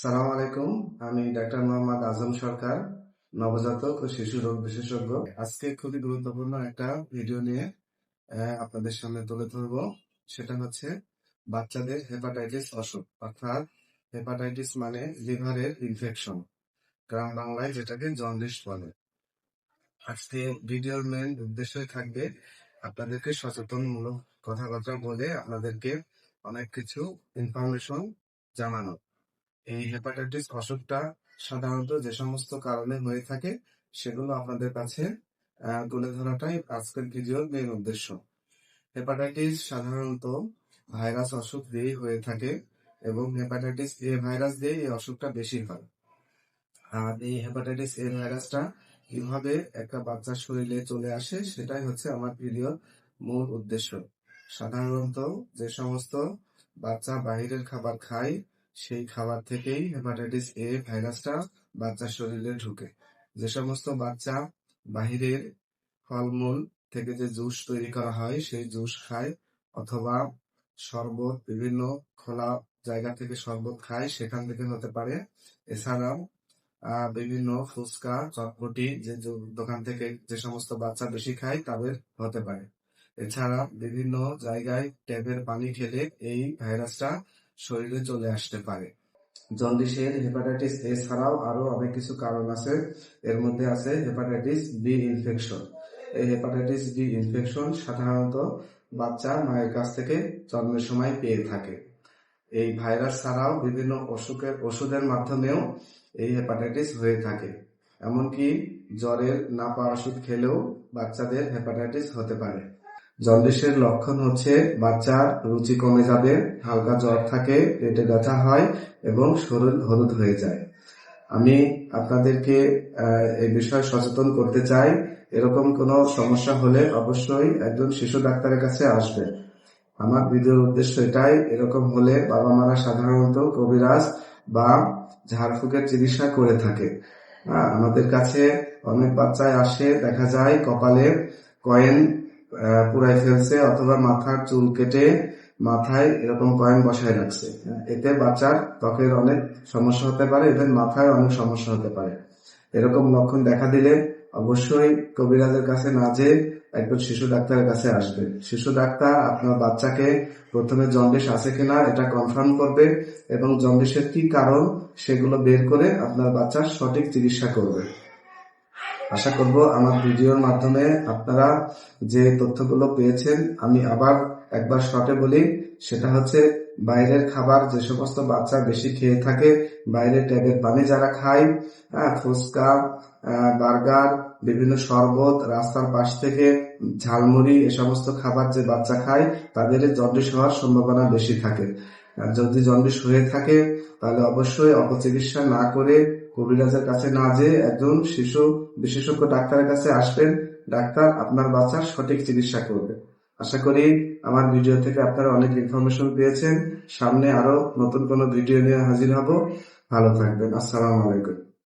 সালাম আলাইকুম, আমি ডাক্তার মোহাম্মদ আজম সরকার, নবজাতক ও শিশু রোগ বিশেষজ্ঞ। আজকে খুবই গুরুত্বপূর্ণ একটা ভিডিও নিয়ে আপনাদের সামনে তুলে ধরবো। সেটা হচ্ছে বাচ্চাদের হেপাটাইটিস অসুখ, অর্থাৎ হেপাটাইটিস মানে লিভারের ইনফেকশন, গ্রাম বাংলায় যেটাকে জন্ডিস বলে। আজকে ভিডিওর মেন উদ্দেশ্যই থাকবে আপনাদেরকে সচেতনমূলক কথাবার্তা বলে, আপনাদেরকে অনেক কিছু ইনফরমেশন জানানো। এই হেপাটাইটিস অসুখটা সাধারণত যে সমস্ত কারণে হয়ে থাকে, সেগুলো আপনাদের কাছে তুলে ধরাটাই আজকের ভিডিওর মেন উদ্দেশ্য। হেপাটাইটিস সাধারণত ভাইরাস অসুখ দিয়েই হয়ে থাকে এবং হেপাটাইটিস এ ভাইরাস দিয়ে এই অসুখটা বেশি হয়। আর এই হেপাটাইটিস এ ভাইরাসটা কীভাবে একটা বাচ্চার শরীরে চলে আসে, সেটাই হচ্ছে আমার ভিডিওর মূল উদ্দেশ্য। সাধারণত যে সমস্ত বাচ্চা বাইরের খাবার খায় সেই খাবার থেকেই হেপাটাইটিস এ, ভাইরাসটা বাচ্চার শরীরে ঢুকে। যে সমস্ত বাচ্চা বাহিরের ফলমূল থেকে যে জুস তৈরি করা হয়, সেই জুস খায় অথবা শরবত, বিভিন্ন খোলা জায়গা থেকে শরবত খায়, সেখান থেকে হতে পারে। এছাড়াও বিভিন্ন ফুচকা, চটপটি যে দোকান থেকে যে সমস্ত বাচ্চা বেশি খায়, তাদের হতে পারে। এছাড়া বিভিন্ন জায়গায় ট্যাপের পানি খেলে এই ভাইরাসটা শরীরে চলে আসতে পারে। জন্ডিসের হেপাটাইটিস এ ছাড়াও আরও অনেক কিছু কারণ আছে। এর মধ্যে আছে হেপাটাইটিস বি ইনফেকশন এই হেপাটাইটিস বি ইনফেকশন সাধারণত বাচ্চা মায়ের কাছ থেকে জন্মের সময় পেয়ে থাকে। এই ভাইরাস ছাড়াও বিভিন্ন অসুখের ওষুধের মাধ্যমেও এই হেপাটাইটিস হয়ে থাকে। এমনকি জ্বরের না নাপা ওষুধ খেলেও বাচ্চাদের হেপাটাইটিস হতে পারে। জন্ডিসের লক্ষণ হচ্ছে বাচ্চার রুচি কমে যাবে, হালকা জ্বর থাকে, পেটে ব্যথা হয় এবং শরীর হলুদ হয়ে যায়। আমি আপনাদেরকে এই বিষয়ে সচেতন করতে চাই। এরকম কোনো সমস্যা হলে অবশ্যই একজন শিশু ডাক্তারের কাছে আসবে আমার ভিডিওর উদ্দেশ্য এটাই, এরকম হলে বাবা মারা সাধারণত কবিরাজ বা ঝাড়ফুঁকের চিকিৎসা করে থাকে। আমাদের কাছে অনেক বাচ্চায় আসে, দেখা যায় কপালে কয়েন পুরাই ফেলছে অথবা মাথার চুল কেটে মাথায় এরকম কয়েন বসায় রাখছে। এতে বাচ্চার ত্বকের অনেক সমস্যা হতে পারে ইভেন মাথায় অনেক সমস্যা হতে পারে। এরকম লক্ষণ দেখা দিলে অবশ্যই কবিরাজের কাছে না যেয়ে একজন শিশু ডাক্তারের কাছে আসবে শিশু ডাক্তার আপনার বাচ্চাকে প্রথমে জন্ডিস আছে কিনা এটা কনফার্ম করবে এবং জন্ডিসের কি কারণ সেগুলো বের করে আপনার বাচ্চার সঠিক চিকিৎসা করবে। আশা করব আমার ভিডিওর মাধ্যমে আপনারা যে তথ্যগুলো পেয়েছেন, আমি আবার একবার শর্টে বলি, সেটা হচ্ছে বাইরের খাবার যে সমস্ত বাচ্চা বেশি খেয়ে থাকে, বাইরের ট্যাবের পানি যারা খায় হ্যাঁ ফুচকা বার্গার, বিভিন্ন শরবত, রাস্তার পাশ থেকে ঝালমুড়ি, এ সমস্ত খাবার যে বাচ্চা খায়, তাদের জন্ডিস হওয়ার সম্ভাবনা বেশি থাকে। যদি জন্ডিস হয়ে থাকে, তাহলে অবশ্যই অপচিকিৎসা না করে কবিরাজের কাছে না যেয়ে একজন শিশু, বিশেষজ্ঞ ডাক্তারের কাছে আসবেন। ডাক্তার আপনার বাচ্চার সঠিক চিকিৎসা করবে। আশা করি আমার ভিডিও থেকে আপনারা অনেক ইনফরমেশন পেয়েছেন। সামনে আরও নতুন কোনো ভিডিও নিয়ে হাজির হব। ভালো থাকবেন। আসসালাম আলাইকুম।